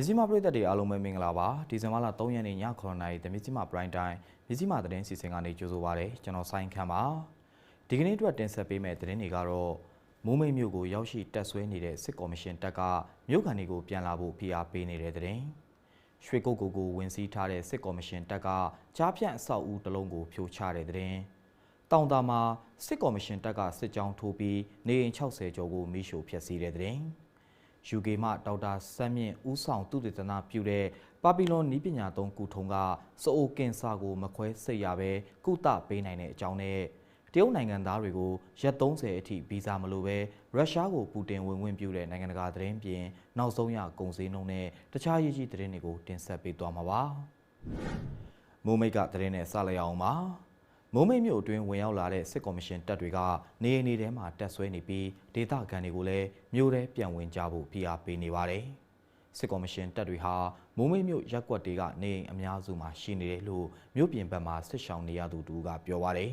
မြစည်းမပရိသတ်တွေအားလုံးပဲမင်္ဂလာပါဒီဇင်ဘာလ3ရက်နေ့ည9:00နာရီတမြစည်းမပရိုင်တိုင်းမြစည်းမသတင်းစီစဉ်ကနေကြိုဆိုပါရစေကျွန်တော်ဆိုင်ခမ်းပါဒီကနေ့အတွက်တင်ဆက်ပေးမယ့်သတင်းတွေကတော့မိုးမိတ်မြို့ကိုရောက်ရှိတက်ဆွဲနေတဲ့စစ်ကော်မရှင်တပ်ကမြို့ခံတွေကိုပြန်လာဖို့ဖိအားပေးနေတဲ့သတင်းရွှေကုတ်ကိုကိုဝင်စီးထားတဲ့စစ်ကော်မရှင်တပ်ကကြားဖြန့်အဆောက်အဦတစ်လုံးကိုဖြိုချတဲ့သတင်းတောင်တာမှာစစ်ကော်မရှင်တပ်ကစစ်ကြောင်းထိုးပြီးနေအိမ်60ကျော်ကိုမိရှို့ဖျက်ဆီးတဲ့သတင်း UK မှဒေါက်တာဆမ်းမြင့်ဦးဆောင်သူတေသနာပြုတဲ့ပါပီလွန်နီးပညာသုံးကုထုံးကစအိုကင်ဆာကို မခွဲစိတ်ရပဲကုသပေးနိုင်တဲ့အကြောင်းနဲ့တရုတ်နိုင်ငံသားတွေကိုရက်30အထိဗီဇာမလိုပဲရုရှားကိုပူတင်ဝင်ဝင်ပြုတဲ့နိုင်ငံတကာသတင်းပြင်နောက်ဆုံးရကုန်စည်နှုန်းနဲ့တခြားရေးကြီးသတင်းတွေကိုတင်ဆက်ပေးသွားမှာပါ။မိုးမိတ်ကသတင်းနဲ့စလိုက်အောင်ပါ။ မိုးမိတ်မြို့အတွင်းဝင်ရောက်လာတဲ့စစ်ကော်မရှင်တပ်တွေကနေအိမ်တွေထဲမှာတက်ဆွဲနေပြီးဒေသခံတွေကိုလည်းမြို့ထဲပြန်ဝင်ကြဖို့ဖိအားပေးနေပါတယ်။စစ်ကော်မရှင်တပ်တွေဟာမိုးမိတ်မြို့ရက်ကွက်တွေကနေအိမ်အများစုမှာရှိနေတယ်လို့မြို့ပြင်ဘက်မှာစစ်ဆောင်နေရသူတူကပြောပါတယ်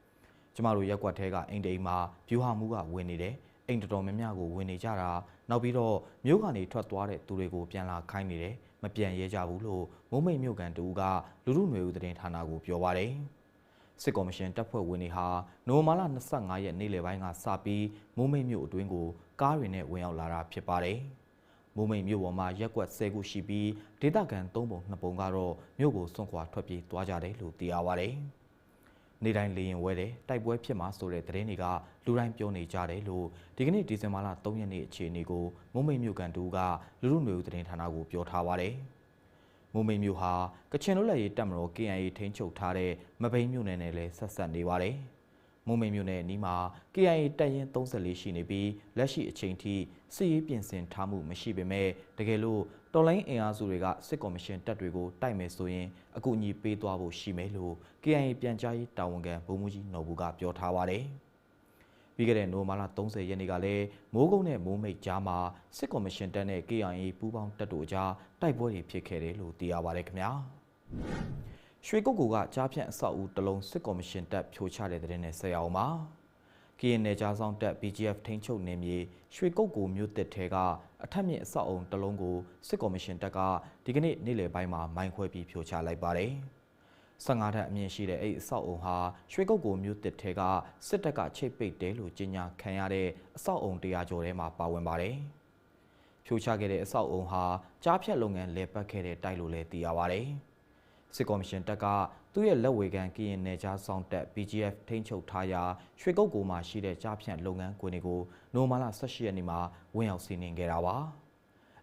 ။ကျမတို့ရက်ကွက်ထဲကအိမ်တိမ်မှာဗျူဟာမှုကဝင်နေတယ်။အိမ်တော်တော်များများကိုဝင်နေကြတာနောက်ပြီးတော့မြို့ကနေထွက်သွားတဲ့သူတွေကိုပြန်လာခိုင်းနေတယ်မပြန်ရဲကြဘူးလို့မိုးမိတ်မြို့ကန်တူကလူလူຫນွေဦးသတင်းဌာနကိုပြောပါတယ်။ စစ်ကော်မရှင်တပ်ဖွဲ့ဝင်တွေဟာနိုဝင်ဘာလ25ရက်နေ့လယ်ပိုင်းကစပြီးမိုးမိတ်မြို့အတွင်းကိုကားတွေနဲ့ဝင်ရောက်လာတာဖြစ်ပါတယ်။မိုးမိတ်မြို့ပေါ်မှာရက်ကွက်10ခုရှိပြီးဒေသခံ3ပုံ2ပုံကတော့မြို့ကိုစွန့်ခွာထွက်ပြေးသွားကြတယ်လို့သိရပါတယ်။နေ့တိုင်းလေရင်ဝဲတယ်တိုက်ပွဲဖြစ်မှာဆိုတဲ့သတင်းတွေကလူတိုင်းပြောနေကြတယ်လို့ဒီကနေ့ဒီဇင်ဘာလ3ရက်နေ့အခြေအနေကိုမိုးမိတ်မြို့ကန်တူကလူလူမျိုးသတင်းဌာနကိုပြောထားပါတယ်။ မိုးမိတ်မြို့ဟာကချင်လွတ်လပ်ရေးတပ်မတော် KIA ထိန်းချုပ်ထားတဲ့မဘိန်းမြို့နယ်နဲ့လည်းဆက်ဆက်နေပါတယ်။မိုးမိတ်မြို့နယ်အနီးမှာ KIA တပ်ရင်း34ရှိနေပြီးလက်ရှိအချိန်ထိစစ်ရေးပြင်ဆင်ထားမှုမရှိပေမဲ့တကယ်လို့တော်လိုင်းအင်အားစုတွေကစစ်ကော်မရှင်တပ်တွေကိုတိုက်မယ်ဆိုရင်အကူအညီပေးသွားဖို့ရှိမယ်လို့ KIA ပြန်ကြားရေးတာဝန်ခံဗိုလ်မှူးကြီးနော်ဘူးကပြောထားပါတယ်။ ပြီးခဲ့တဲ့နိုဝင်ဘာလ30ရက်နေ့ကလည်းမိုးကုတ်နဲ့မိုးမိတ်ကြားမှာစစ်ကော်မရှင်တပ်နဲ့ KIA ပူးပေါင်းတပ်တို့အကြားတိုက်ပွဲတွေဖြစ်ခဲ့တယ်လို့သိရပါတယ်ခင်ဗျာရွှေကုတ်ကူကကြားဖြန့်အဆောက်အဦတစ်လုံးစစ်ကော်မရှင်တပ်ဖြိုချတဲ့တဲ့နဲ့ဆက်ရအောင်ပါကရင်နယ်ကြားဆောင်တပ် BGF ထိန်းချုပ်နေမြေရွှေကုတ်ကူမြို့တစ်ထဲကအထက်မြင့်အဆောက်အုံတစ်လုံးကိုစစ်ကော်မရှင်တပ်ကဒီကနေ့နေ့လယ်ပိုင်းမှာမိုင်းခွဲပြီးဖြိုချလိုက်ပါတယ် 15ထပ်အမြင့်ရှိတဲ့အဲ့အဆောက်အုံဟာရွှေကုတ်ကိုမြို့တစ်ထဲကစစ်တပ်ကချိတ်ပိတ်တယ်လို့ကြေညာခံရတဲ့အဆောက်အုံ100ကျော်ထဲမှာပါဝင်ပါတယ်။ဖြိုချခဲ့တဲ့အဆောက်အုံဟာကြားဖြတ်လုပ်ငန်းလဲပတ်ခဲ့တဲ့တိုက်လို့လည်းသိရပါတယ်။စစ်ကော်မရှင်တပ်ကသူ့ရဲ့လက်ဝေခံကရင်နယ်ခြားဆောင်တပ် BGF ထိန်းချုပ်ထားရာရွှေကုတ်ကိုမှာရှိတဲ့ကြားဖြတ်လုပ်ငန်းခွင်တွေကိုနိုမာလာ18ရက်နေ့မှာဝင်ရောက်စီးနင်းခဲ့တာပါ။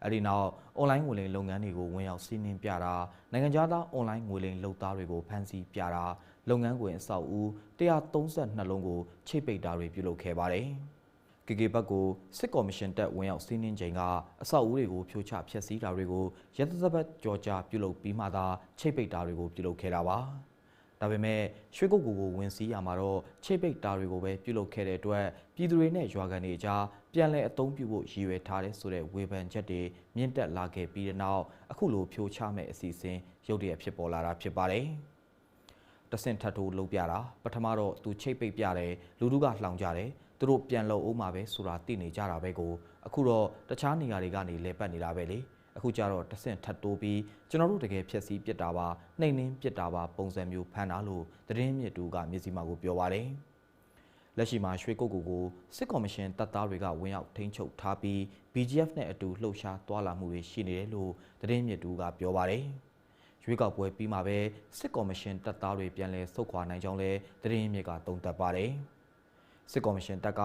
အဲဒီနောက်အွန်လိုင်းငွေလိမ်လုပ်ငန်းတွေကိုဝင်ရောက်စီးနင်းပြတာနိုင်ငံခြားသားအွန်လိုင်းငွေလိမ်လုပ်သားတွေကိုဖမ်းဆီးပြတာလုပ်ငန်းခွင်အဆောက်အဦ132လုံးကိုချိတ်ပိတ်တာတွေပြုလုပ်ခဲ့ပါတယ်။ KK ဘက်ကိုစစ်ကော်မရှင်တပ်ဝင်ရောက်စီးနင်းချိန်ကအဆောက်အဦတွေကိုဖြိုချဖျက်ဆီးတာတွေကိုရတသဘတ်ကြော်ကြားပြုလုပ်ပြီးမှသာချိတ်ပိတ်တာတွေကိုပြုလုပ်ခဲ့တာပါ။ဒါပေမဲ့ရွှေကုတ်ကူကိုဝင်စီးရမှာတော့ချိတ်ပိတ်တာတွေကိုပဲပြုလုပ်ခဲ့တဲ့အတွက်ပြည်သူတွေနဲ့ရွာကန်တွေအကြား ပြန်လည်အသုံးပြုဖို့ရည်ရွယ်ထားတဲ့ဆိုတဲ့ဝေဖန်ချက်တွေမြင့်တက်လာခဲ့ပြီးတဲ့နောက်အခုလိုဖြိုချမဲ့အစီအစဉ်ရုတ်တရက်ဖြစ်ပေါ်လာတာဖြစ်ပါတယ်။တဆင့်ထပ်ထိုးလုပ်ပြတာပထမတော့သူချိတ်ပိတ်ပြတယ်လူတို့ကလှောင်ကြတယ်သူတို့ပြန်လုံအောင်မှာပဲဆိုတာသိနေကြတာပဲကိုအခုတော့တခြားနေရာတွေကနေလဲပတ်နေတာပဲလေအခုကျတော့တဆင့်ထပ်တိုးပြီးကျွန်တော်တို့တကယ်ဖြက်စီးပြစ်တာပါနှိမ်နှင်းပြစ်တာပါပုံစံမျိုးဖမ်းတာလို့သတင်းမြစ်တူကမျက်စိမှကိုပြောပါတယ် လက်ရှိမှာရွှေကုတ်ကူကိုစစ်ကော်မရှင်တပ်သားတွေကဝင်ရောက်ထိန်းချုပ်ထားပြီး BGF နဲ့အတူလှုပ်ရှားသွားလာမှုတွေရှိနေတယ်လို့သတင်းမြစ်တူကပြောပါတယ်ရွေးကောက်ပွဲပြီးမှပဲစစ်ကော်မရှင်တပ်သားတွေပြန်လည်ဆုတ်ခွာနိုင်ကြောင်းလဲသတင်းမြစ်ကတုံ့တက်ပါတယ်။စစ်ကော်မရှင်တပ်က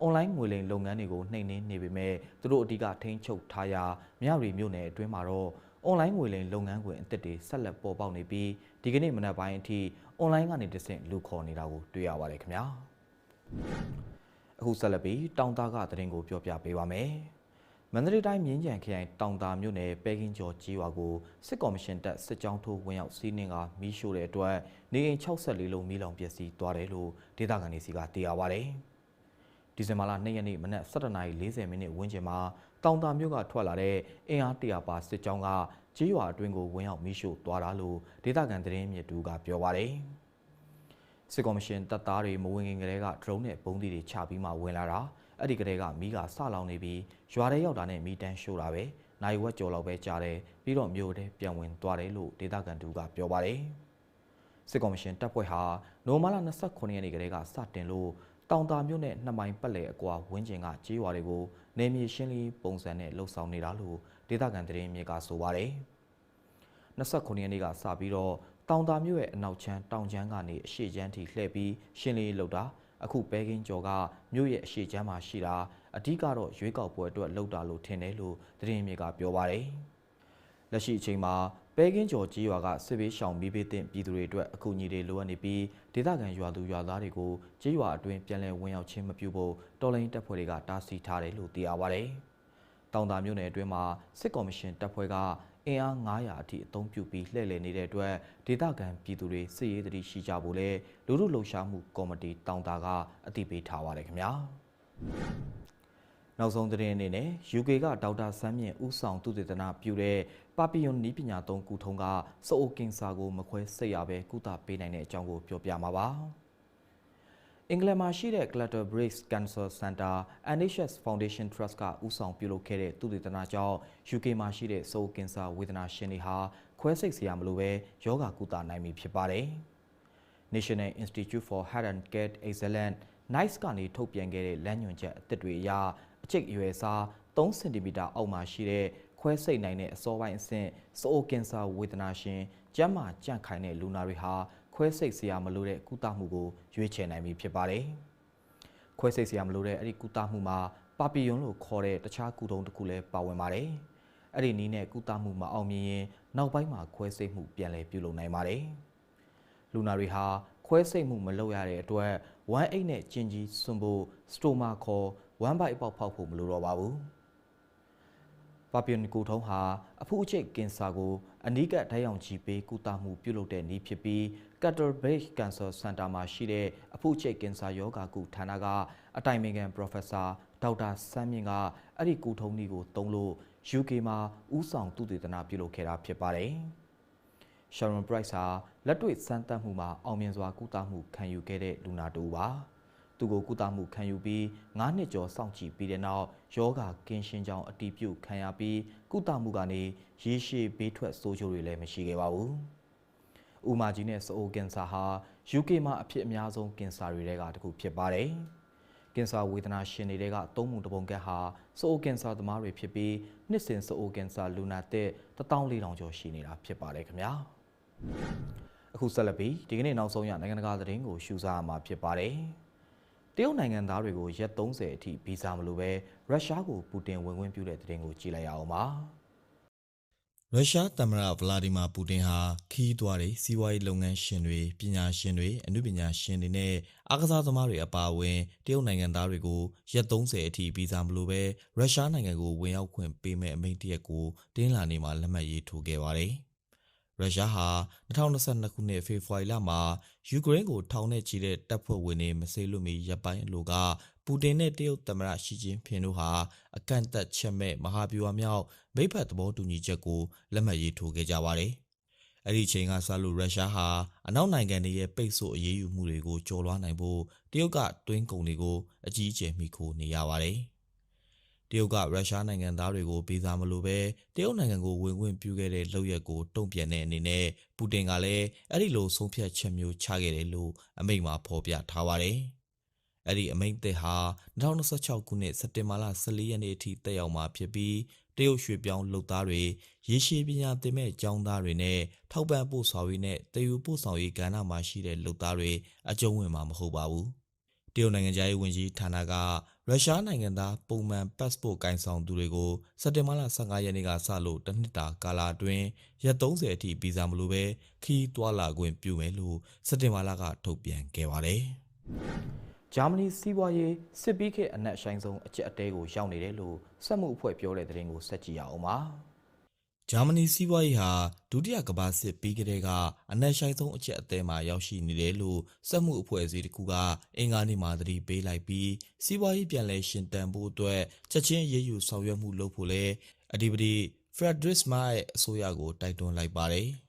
အွန်လိုင်းငွေလိမ်လုပ်ငန်းတွေကိုနှိမ်နင်းနေပေမဲ့သူတို့အဓိကထိန်းချုပ်ထားရာမြရီမြို့နယ်အတွင်းမှာတော့အွန်လိုင်းငွေလိမ်လုပ်ငန်းခွင်အသစ်တွေဆက်လက်ပေါ်ပေါက်နေပြီးဒီကနေ့မနက်ပိုင်းအထိအွန်လိုင်းကနေတဆင့်လူခေါ်နေတာကိုတွေ့ရပါတယ်ခင်ဗျာ။ အခုဆက်လက်ပြီးတောင်သားကသတင်းကိုပြောပြပေးပါမယ်။မန္တလေးတိုင်းမြင်းကြံခရိုင်တောင်တာမြို့နယ်ပဲကင်းကျော်ကြီးရွာကိုစစ်ကော်မရှင်တပ်စစ်ကြောင်းထိုးဝင်ရောက်စီးနင်းကမီးရှို့တဲ့အတွက်နေအိမ်64လုံးမီးလောင်ပျက်စီးသွားတယ်လို့ဒေသခံတွေစီကသိရပါဗျ။ဒီဇင်ဘာလ2ရက်နေ့မနက်7:40မိနစ်ဝန်းကျင်မှာတောင်တာမြို့ကထွက်လာတဲ့အင်အား100ပါစစ်ကြောင်းကကြီးရွာအတွင်းကိုဝင်ရောက်မီးရှို့သွားတာလို့ဒေသခံသတင်းမြစ်တူကပြောပါဗျ။ စစ်ကော်မရှင်တပ်သားတွေမဝင်ခင်ကတည်းကဒရုန်းနဲ့ပုံးသီးတွေချပြီးမှဝင်လာတာအဲ့ဒီကလေးကမီးကဆလောင်နေပြီးရွာထဲရောက်တာနဲ့မီးတန်းရှို့တာပဲနိုင်ဝက်ကျော်လောက်ပဲကြာတယ်ပြီးတော့မြို့ထဲပြန်ဝင်သွားတယ်လို့ဒေသခံတူကပြောပါတယ်စစ်ကော်မရှင်တပ်ဖွဲ့ဟာနိုမာလာ29ရက်နေ့ကလေးကစတင်လို့တောင်တာမြို့နဲ့နှစ်မိုင်ပတ်လည်အကွာဝင်းကျင်ကကြေးရွာတွေကိုနေမြေရှင်းလင်းပုံစံနဲ့လှုပ်ဆောင်နေတာလို့ဒေသခံသတင်းမြေကဆိုပါတယ်29ရက်နေ့ကစပြီးတော့ တောင်တာမြို့ရဲ့အနောက်ချမ်းတောင်ချမ်းကနေအရှေ့ချမ်းထိလှည့်ပြီးရှင်းလင်းလှုပ်တာအခုပဲကင်းကျော်ကမြို့ရဲ့အရှေ့ချမ်းမှာရှိတာအဓိကတော့ရွေးကောက်ပွဲအတွက်လှုပ်တာလို့ထင်တယ်လို့သတင်းမြေကပြောပါတယ်လက်ရှိအချိန်မှာပဲကင်းကျော်ကြီးရွာကစစ်ဘေးရှောင်မိဘေးတင်ပြည်သူတွေအတွက်အကူအညီတွေလိုအပ်နေပြီးဒေသခံရွာသူရွာသားတွေကိုကြီးရွာအတွင်းပြန်လည်ဝင်ရောက်ခြင်းမပြုဖို့တော်လိုင်းတပ်ဖွဲ့တွေကတားဆီးထားတယ်လို့သိရပါတယ်။တောင်တာမြို့နယ်အတွင်းမှာစစ်ကော်မရှင်တပ်ဖွဲ့က အင်အား900အထိအသုံးပြုပြီးလှည့်လည်နေတဲ့အတွက်ဒေသခံပြည်သူတွေစစ်ရေးတတိရှိကြဖို့လဲလူမှုလှုပ်ရှားမှုကော်မတီတောင်တာကအသိပေးထားပါတယ်ခင်ဗျာ။နောက်ဆုံးသတင်းအနေနဲ့ UK ကဒေါက်တာဆန်းမြင့်ဦးဆောင်သူတေသနာပြုတဲ့ပါပီယွန်နီးပညာသုံးကုထုံးကစအိုကင်ဆာကိုမခွဲစိတ်ရပဲကုသပေးနိုင်တဲ့အကြောင်းကိုပြောပြမှာပါ။ အင်္ဂလန်မှာရှိတဲ့ Clutter Breaks Cancer Center NHS Foundation Trust ကဦးဆောင်ပြုလုပ်ခဲ့တဲ့သူတေသနာကြောင့် UK မှာရှိတဲ့စအိုကင်ဆာဝေဒနာရှင်တွေဟာခွဲစိတ်စရာမလိုပဲယောဂကုသနိုင်ပြီဖြစ်ပါတယ်။ National Institute for Health and Care Excellence NICE ကနေထုတ်ပြန်ခဲ့တဲ့လမ်းညွှန်ချက်အသစ်တွေအရအကျိတ်အရွယ်စား3စင်တီမီတာအောက်မှာရှိတဲ့ခွဲစိတ်နိုင်တဲ့အစောပိုင်းအဆင့်စအိုကင်ဆာဝေဒနာရှင်ကျန်းမာကြန့်ခိုင်တဲ့လူနာတွေဟာ ခွဲစိတ်စရာမလိုတဲ့ကုသမှုကိုရွေးချယ်နိုင်ပြီဖြစ်ပါတယ်။ခွဲစိတ်စရာမလိုတဲ့အဲ့ဒီကုသမှုမှာပါပီယွန်လို့ခေါ်တဲ့တခြားကုထုံးတစ်ခုလည်းပါဝင်ပါတယ်။အဲ့ဒီနည်းနဲ့ကုသမှုမအောင်မြင်ရင်နောက်ပိုင်းမှာခွဲစိတ်မှုပြန်လည်ပြုလုပ်နိုင်ပါတယ်။လူနာတွေဟာခွဲစိတ်မှုမလုပ်ရတဲ့အတွက်1-8နဲ့ကျင်ကြီးစွန့်ဖို့စတိုမာခေါ်1 byte ပေါက်ဖောက်ဖို့မလိုတော့ပါဘူး။ပါပီယွန်ကိုထုံးဟာအဖူအချိတ်ကင်ဆာကို အနီးကပ်ဓာတ်ရောင်ခြည်ပေးကုသမှုပြုလုပ်တဲ့နည်းဖြစ်ပြီး Cattle Base Cancer Center မှာရှိတဲ့အဖူအချိတ်ကင်ဆာယောဂါကုဌာနကအတိုင်ပင်ခံ Professor ဒေါက်တာစန်းမြင့်ကအဲ့ဒီကုထုံးနည်းကိုသုံးလို့ UK မှာဥဆောင်သူတေသနာပြုလုပ်ခဲ့တာဖြစ်ပါတယ်။ Sharon Price ဟာလက်တွေ့စမ်းသပ်မှုမှာအောင်မြင်စွာကုသမှုခံယူခဲ့တဲ့လူနာတူပါ။သူကိုကုသမှုခံယူပြီး9နှစ်ကျော်စောင့်ကြည့်ပြီးတဲ့နောက်ယောဂကင်းရှင်းကြောင်းအတည်ပြုခံရပြီး ကုသမှုကနေရေရှည်ဘေးထွက်ဆိုးကျိုးတွေလည်းမရှိခဲ့ပါဘူး။ဥမာကြီးနဲ့စအိုကင်ဆာဟာ UK မှာအဖြစ်အများဆုံးကင်ဆာတွေထဲကတစ်ခုဖြစ်ပါတယ်။ကင်ဆာဝေဒနာရှင်တွေကသုံးမှုတပုံကက်ဟာစအိုကင်ဆာသမားတွေဖြစ်ပြီးနှစ်စဉ်စအိုကင်ဆာလူနာသက်14000ကျော်ရှိနေတာဖြစ်ပါတယ်ခင်ဗျာ။အခုဆက်လက်ပြီးဒီကနေ့နောက်ဆုံးရနိုင်ငံတကာသတင်းကိုရှုစားရမှာဖြစ်ပါတယ်။ တရုတ်နိုင်ငံသားတွေကိုရက်30အထိဗီဇာမလိုပဲရုရှားကိုပူတင်ဝင်ခွင့်ပြုတဲ့တဲ့တင်ကိုကြည့်လိုက်ရအောင်ပါရုရှားသမ္မတဗလာဒီမာပူတင်ဟာခီးသွားတဲ့စီးပွားရေးလုပ်ငန်းရှင်တွေပညာရှင်တွေအမှုပညာရှင်တွေနဲ့အားကစားသမားတွေအပါအဝင်တရုတ်နိုင်ငံသားတွေကိုရက်30အထိဗီဇာမလိုပဲရုရှားနိုင်ငံကိုဝင်ရောက်ခွင့်ပေးမဲ့အမိန့်တရက်ကိုတင်းလာနေမှာလက်မှတ်ရေးထိုးခဲ့ပါတယ်။ ရုရှားဟာ2022ခုနှစ်ဖေဖော်ဝါရီလမှာယူကရိန်းကိုထောင်နဲ့ချီတဲ့တပ်ဖွဲ့ဝင်တွေမဆေးလွတ်မီရပ်ပိုင်းအလိုကပူတင်နဲ့တရုတ်သမ္မတရှီကျင်းဖျင်တို့ဟာအကန့်အသတ်ချက်မဲ့မဟာဗျူဟာမြောက်မိဖက်သဘောတူညီချက်ကိုလက်မှတ်ရေးထိုးခဲ့ကြပါတယ်။အဲ့ဒီချိန်ကစလို့ရုရှားဟာအနောက်နိုင်ငံတွေရဲ့ပိတ်ဆို့အရေးယူမှုတွေကိုကျော်လွှားနိုင်ဖို့တရုတ်ကတွင်းကုန်တွေကိုအကြီးအကျယ်မိခိုနေရပါတယ်။ တရုတ်ကရုရှားနိုင်ငံသားတွေကိုဗီဇာမလိုပဲတရုတ်နိုင်ငံကိုဝင်ခွင့်ပြုခဲ့တဲ့လုပ်ရက်ကိုတုံ့ပြန်တဲ့အနေနဲ့ပူတင်ကလည်းအဲ့ဒီလိုဆုံးဖြတ်ချက်မျိုးချခဲ့တယ်လို့အမိန့်မှာဖော်ပြထားပါတယ်။အဲ့ဒီအမိန့်သစ်ဟာ2026ခုနှစ်စက်တင်ဘာလ14ရက်နေ့အထိတက်ရောက်မှာဖြစ်ပြီးတရုတ်ရွှေပြောင်းလုပ်သားတွေရေရှည်ပညာသင်မဲ့ကျောင်းသားတွေနဲ့ထောက်ပံ့ပို့ဆောင်ရေးနဲ့တည်ယူပို့ဆောင်ရေးကဏ္ဍမှာရှိတဲ့လုပ်သားတွေအကျုံးဝင်မှာမဟုတ်ပါဘူး။ တရုတ်နိုင်ငံသားရေးဝန်ကြီးဌာနကရုရှားနိုင်ငံသားပုံမှန် passport ကင်ဆောင်သူတွေကိုစက်တင်ဘာလ15ရက်နေ့ကစလို့တစ်နှစ်တာကာလအတွင်းရက်30အထိဗီဇာမလိုပဲခီးတွာလာခွင့်ပြုမယ်လို့စက်တင်ဘာလကထုတ်ပြန်ခဲ့ပါတယ်။ဂျာမနီစီးပွားရေးစစ်ပြီးခေတ်အနက်ရှိုင်းဆုံးအကျက်အတဲကိုရောက်နေတယ်လို့စက်မှုအဖွဲ့ပြောတဲ့သတင်းကိုစက်ကြည့်ရအောင်ပါ။ ဂျာမနီစီးပွားရေးဟာဒုတိယကမ္ဘာစစ်ပြီးကတည်းကအနက်ရှိုင်းဆုံးအချက်အသေးမှာရောက်ရှိနေတယ်လို့စက်မှုအဖွဲ့အစည်းတစ်ခုကအင်္ဂါနေ့မှာသတိပေးလိုက်ပြီးစီးပွားရေးပြန်လည်ရှင်တန်ဖို့အတွက်ချက်ချင်းရည်ယူဆောင်ရွက်မှုလုပ်ဖို့လဲအဓိပတိဖရက်ဒရစ်မာရဲ့အစိုးရကိုတိုက်တွန်းလိုက်ပါတယ်။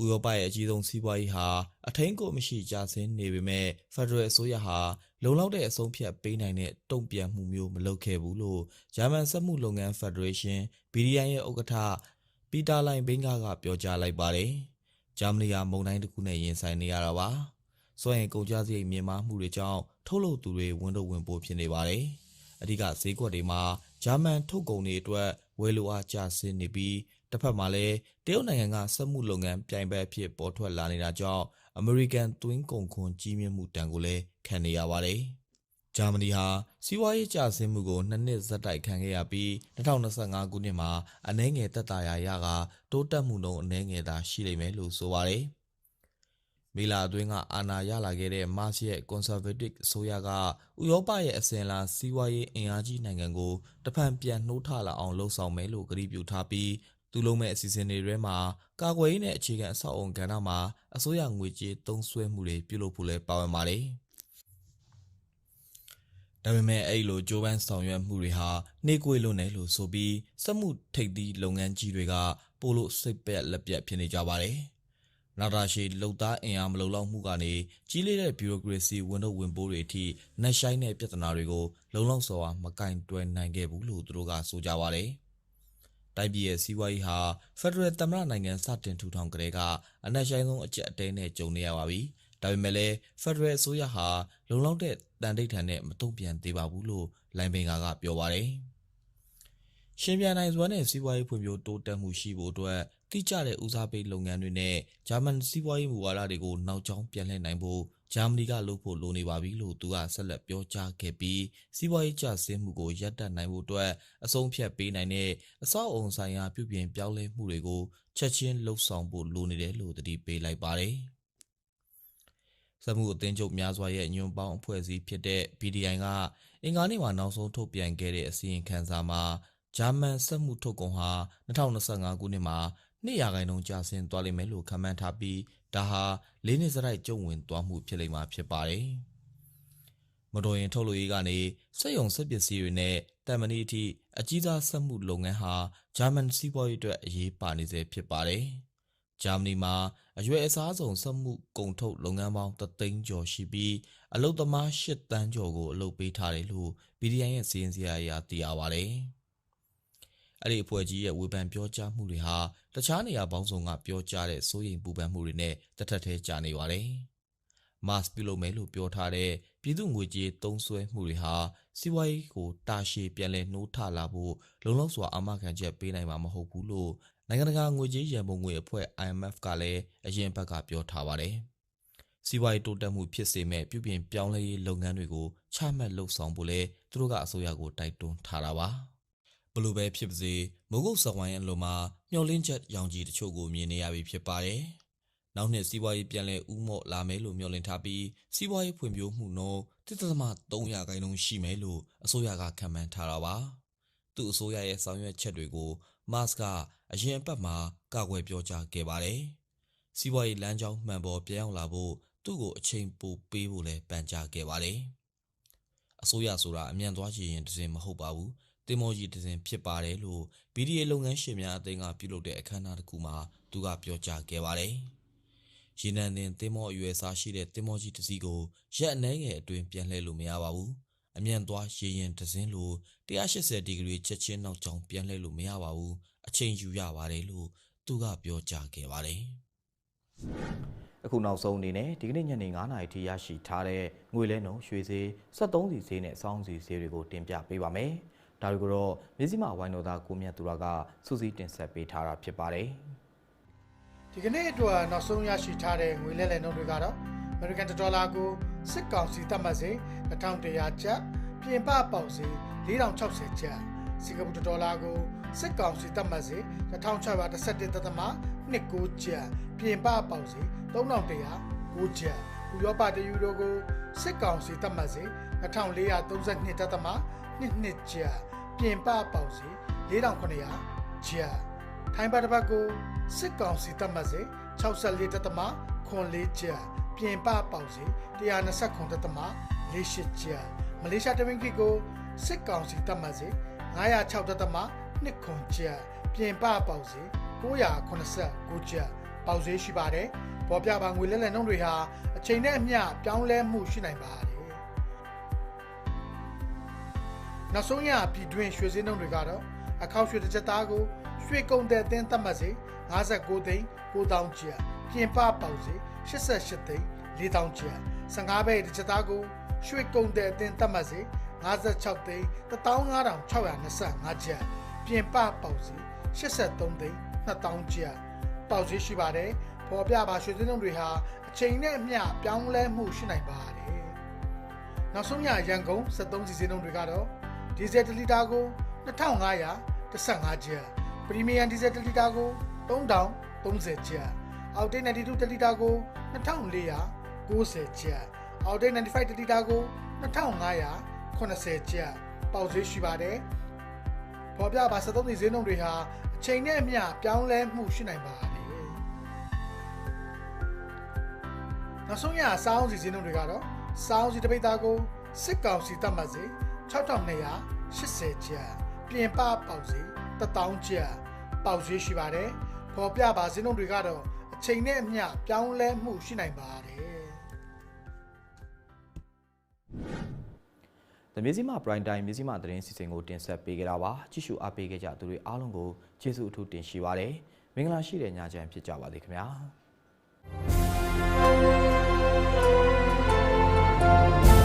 ဥဥရောပရဲ့အကြီးဆုံးစီးပွားရေးဟာအထင်းကိုမရှိကြဆင်းနေပေမဲ့ဖက်ဒရယ်အစိုးရဟာလုံလောက်တဲ့အဆုံးဖြတ်ပေးနိုင်တဲ့တုံ့ပြန်မှုမျိုးမလုပ်ခဲ့ဘူးလို့ဂျာမန်စက်မှုလုပ်ငန်းဖက်ဒရေးရှင်း BDI ရဲ့ဥက္ကဋ္ဌပီတာလိုင်ဘင်းကာကပြောကြားလိုက်ပါတယ်။ဂျာမနီကမုန်တိုင်းတစ်ခုနဲ့ရင်ဆိုင်နေရတာပါ။စွမ်းရင်ကုန်ကျစရိတ်မြင့်မားမှုတွေကြောင့်ထုတ်လုပ်သူတွေဝန်တော့ဝင်ပို့ဖြစ်နေပါတယ်။အဓိကဈေးကွက်တွေမှာဂျာမန်ထုတ်ကုန်တွေအတွက်ဝယ်လိုအားကျဆင်းနေပြီး တစ်ဖက်မှာလည်းတရုတ်နိုင်ငံကစက်မှုလုပ်ငန်းပြိုင်ဘက်အဖြစ်ပေါ်ထွက်လာနေတာကြောင့်အမေရိကန်သွင်းကုန်ခွန်ကြီးမြင့်မှုတန်ကိုလည်းခံနေရပါတယ်။ဂျာမနီဟာစီးပွားရေးကျဆင်းမှုကိုနှစ်နှစ်ဇက်တိုက်ခံခဲ့ရပြီး2025ခုနှစ်မှာအနည်းငယ်သက်သာရာရကတိုးတက်မှုနှုန်းအနည်းငယ်သာရှိလိမ့်မယ်လို့ဆိုပါတယ်။မီလာအတွင်းကအာဏာရလာခဲ့တဲ့မားရှ်ရဲ့ conservative အစိုးရကဥရောပရဲ့အစဉ်အလာစီးပွားရေးအင်အားကြီးနိုင်ငံကိုတဖန်ပြန်နှိုးထလာအောင်လှုံ့ဆော်မယ်လို့ကြေညာထားပြီး သူလုံးမဲ့အစီအစဉ်တွေထဲမှာကာကွယ်ရေးနဲ့အခြေခံအဆောက်အုံကဏ္ဍမှာအစိုးရငွေကြေးသုံးစွဲမှုတွေပြုလုပ်ဖို့လည်းပါဝင်ပါတယ်။ဒါပေမဲ့အဲ့လိုဂျိုးပန်းဆောင်ရွက်မှုတွေဟာနှေးကွေးလွန်းတယ်လို့ဆိုပြီးစက်မှုထိပ်သီးလုပ်ငန်းကြီးတွေကပိုလို့စိတ်ပက်လက်ပြတ်ဖြစ်နေကြပါတယ်။နာတာရှိလုံသားအင်အားမလုံလောက်မှုကနေကြီးလေးတဲ့ဘီရိုကရေစီဝန်တော့ဝင်ပိုးတွေအထိနှက်ဆိုင်တဲ့ပြဿနာတွေကိုလုံလောက်စွာမကင်တွယ်နိုင်ခဲ့ဘူးလို့သူတို့ကဆိုကြပါတယ်။ တိုက်ပြည်ရဲ့စီးပွားရေးဟာဖက်ဒရယ်သမ္မတနိုင်ငံစတင်ထူထောင်ကြတဲ့ကအနက်ရှိုင်းဆုံးအကျက်အတဲနဲ့ကြုံနေရပါပြီ။ဒါပေမဲ့လည်းဖက်ဒရယ်အစိုးရဟာလုံလောက်တဲ့တန်တိတ်ထန်နဲ့မတုံ့ပြန်သေးပါဘူးလို့လိုင်ပင်ကာကပြောပါတယ်။ ရှင်ပြန်နိုင်စွမ်းနဲ့စီးပွားရေးဖွံ့ဖြိုးတိုးတက်မှုရှိဖို့အတွက်တိကျတဲ့ဦးစားပေးလုပ်ငန်းတွေနဲ့ဂျာမန်စီးပွားရေးမူဝါဒတွေကိုနောက်ကျောင်းပြန်လှည့်နိုင်ဖို့ဂျာမနီကလုပ်ဖို့လိုနေပါပြီလို့သူကဆက်လက်ပြောကြားခဲ့ပြီးစီးပွားရေးကျဆင်းမှုကိုရပ်တန့်နိုင်ဖို့အတွက်အဆုံးဖြတ်ပေးနိုင်တဲ့အဆောက်အုံဆိုင်ရာပြုပြင်ပြောင်းလဲမှုတွေကိုချက်ချင်းလှုပ်ဆောင်ဖို့လိုနေတယ်လို့တတိပေးလိုက်ပါတယ်။စမှုအသင်းချုပ်များစွာရဲ့ညွန်ပေါင်းအဖွဲ့အစည်းဖြစ်တဲ့ BDI ကအင်္ဂါနေ့မှာနောက်ဆုံးထုတ်ပြန်ခဲ့တဲ့အစီရင်ခံစာမှာ ဂျာမန်စက်မှုထုတ်ကုန်ဟာ2025ခုနှစ်မှာ200ရာခိုင်နှုန်းကျဆင်းသွားလိမ့်မယ်လို့ခန့်မှန်းထားပြီးဒါဟာလေးနှစ်စရိုက်ကျုံဝင်သွားမှုဖြစ်လိမ့်မှာဖြစ်ပါတယ်။မတော်ရင်ထုတ်လို့ရေးကနေစက်ယုံစက်ပစ္စည်းတွေနဲ့တန်မဏိအထိအကြီးစားစက်မှုလုပ်ငန်းဟာဂျာမန်စီးပွားရေးအတွက်အရေးပါနေစေဖြစ်ပါတယ်။ဂျာမနီမှာအရွယ်အစားဆုံးစက်မှုကုန်ထုတ်လုပ်ငန်းပေါင်း3သိန်းကျော်ရှိပြီးအလုပ်သမား8တန်းကျော်ကိုအလုပ်ပေးထားတယ်လို့ BDI ရဲ့စီးရင်စရာအရာသိရပါတယ်။ အဲ့ဒီအဖွဲ့ကြီးရဲ့ဝေဖန်ပြောကြားမှုတွေဟာတခြားနေရာပေါင်းစုံကပြောကြားတဲ့စိုးရိမ်ပူပန်မှုတွေနဲ့တထက်ထဲကြာနေပါတယ်။မတ်ပြုလုပ်မယ်လို့ပြောထားတဲ့ပြည်သူငွေကြေးသုံးစွဲမှုတွေဟာစီးပွားရေးကိုတာရှည်ပြန်လည်နှိုးထလာဖို့လုံလောက်စွာအာမခံချက်ပေးနိုင်မှာမဟုတ်ဘူးလို့နိုင်ငံတကာငွေကြေးရန်ပုံငွေအဖွဲ့ IMF ကလည်းအရင်ဘက်ကပြောထားပါတယ်။စီးပွားရေးတိုးတက်မှုဖြစ်စေမဲ့ပြုပြင်ပြောင်းလဲရေးလုပ်ငန်းတွေကိုချမှတ်လှုပ်ဆောင်ဖို့လဲသူတို့ကအစိုးရကိုတိုက်တွန်းထားတာပါ။ဘ လို့ပဲဖြစ်ပါစေမိုးကုတ်စဝိုင်းအလိုမှာမျောလင်းချက်ရောင်ကြီးတချို့ကိုမြင်နေရပြီဖြစ်ပါတယ်။နောက်နှစ်စီးပွားရေးပြန်လည်ဥမော့လာမယ်လို့မျှော်လင့်ထားပြီးစီးပွားရေးဖွံ့ဖြိုးမှုနှုန်း1.3%ခိုင်နှုန်းရှိမယ်လို့အစိုးရကခန့်မှန်းထားတာပါ။သူ့အစိုးရရဲ့ဆောင်ရွက်ချက်တွေကိုမတ်ကအရင်အပတ်မှာကာကွယ်ပြောကြားခဲ့ပါတယ်။စီးပွားရေးလမ်းကြောင်းမှန်ပေါ်ပြောင်းလာဖို့သူ့ကိုအချိန်ပိုပေးဖို့လည်းပန်ကြားခဲ့ပါတယ်။အစိုးရဆိုတာအမြန်သွားချင်ရင်တစင်မဟုတ်ပါဘူး။ တင်မောကြီးတစဉ်ဖြစ်ပါတယ်လို့ BDA လုပ်ငန်းရှင်များအသင်းကပြုလုပ်တဲ့အခမ်းအနားတစ်ခုမှာသူကပြောကြားခဲ့ပါတယ်။ရေနံတင်တင်မောအရွယ်စားရှိတဲ့တင်မောကြီးတစ်စီးကိုရက်အနှဲငယ်အတွင်းပြန်လှည့်လို့မရပါဘူး။အမြန်သွားရေရင်တစဉ်လို့180ဒီဂရီချက်ချင်းနောက်ကျောင်းပြန်လှည့်လို့မရပါဘူး။အချိန်ယူရပါတယ်လို့သူကပြောကြားခဲ့ပါတယ်။အခုနောက်ဆုံးအနေနဲ့ဒီကနေ့ညနေ9:00နာရီထိရရှိထားတဲ့ငွေလဲနှုန်းရွှေဈေး73စီဈေးနဲ့စောင်းစီဈေးတွေကိုတင်ပြပေးပါမယ်။ ဒါတွေကိုတော့မြစည်းမဝိုင်းတော်သားကိုမြတ်သူရကစူးစီးတင်ဆက်ပေးထားတာဖြစ်ပါတယ်ဒီကနေ့အတွက်နောက်ဆုံးရရှိထားတဲ့ငွေလဲလှယ်နှုန်းတွေကတော့ American ဒေါ်လာကိုစစ်ကောင်စီသတ်မှတ်စေ1100ကျပ်ပြင်ပပေါက်စေ4060ကျပ်စင်ကာပူဒေါ်လာကိုစစ်ကောင်စီသတ်မှတ်စေ1611.29ကျပ်ပြင်ပပေါက်စေ3109ကျပ်ဥရောပတယူရိုကိုစစ်ကောင်စီသတ်မှတ်စေ 2432.22ကျပ်ပြင်ပပေါက်စီ4900ကျပ်ထိုင်းဘတ်တစ်ပတ်ကိုစစ်ကောင်စီတပ်မှတ်စေ64တက်သမခွန်4ကျပ်ပြင်ပပေါက်စီ129တက်သမ48ကျပ်မလေးရှားတဝင်းကီကိုစစ်ကောင်စီတပ်မှတ်စေ906တက်သမ2ခွန်ကျပ်ပြင်ပပေါက်စီ989ကျပ်ပပေါက်ဈေးရှိပါတယ်ပေါ်ပြပါငွေလဲလှယ်နှုန်းတွေဟာအချိန်နဲ့အမျှပြောင်းလဲမှုရှိနိုင်ပါတယ် နောက်ဆုံးရပြည်တွင်းရွှေစင်းနှုန်းတွေကတော့အခောက်ရွှေတစ်ချက်သားကိုရွှေကုန်တဲ့အသင်းသတ်မှတ်စေ59သိန်း9000ကျပ်ပြင်ပပေါက်စေ88သိန်း4000ကျပ်15ဘဲတစ်ချက်သားကိုရွှေကုန်တဲ့အသင်းသတ်မှတ်စေ56သိန်း15625ကျပ်ပြင်ပပေါက်စေ83သိန်း2000ကျပ်ပေါက်စေရှိပါတယ်ပေါ်ပြပါရွှေစင်းနှုန်းတွေဟာအချိန်နဲ့အမျှပြောင်းလဲမှုရှိနိုင်ပါတယ်နောက်ဆုံးရရန်ကုန်73စီစင်းနှုန်းတွေကတော့ ဒီဇယ်1လီတာကို2515ကျပ်ပရီမီယံဒီဇယ်1လီတာကို3030ကျပ်အောက်တိတ်92တလီတာကို2490ကျပ်အောက်တိတ်95တလီတာကို2580ကျပ်ပေါက်ဈေးရှိပါတယ်ပေါ်ပြပါ73စီဈေးနှုန်းတွေဟာအချိန်နဲ့အမျှပြောင်းလဲမှုရှိနိုင်ပါတယ်နောက်ဆုံးရစောင်းစီဈေးနှုန်းတွေကတော့စောင်းစီတစ်ပိတ်သားကိုစစ်ကောင်စီတတ်မှတ်စေ 6280ကျပ်ပြင်ပပေါက်စီ1000ကျပ်ပေါက်ဈေးရှိပါတယ်ပေါ်ပြပါဈေးနှုန်းတွေကတော့အချိန်နဲ့အမျှပြောင်းလဲမှုရှိနိုင်ပါတယ်။သမီးစီမ prime time မြစီမသတင်းစီစဉ်ကိုတင်ဆက်ပေးကြတာပါ။ကြည့်ရှုအားပေးခဲ့ကြသူတွေအားလုံးကိုကျေးဇူးအထူးတင်ရှိပါတယ်။မင်္ဂလာရှိတဲ့ညချမ်းဖြစ်ကြပါစေခင်ဗျာ။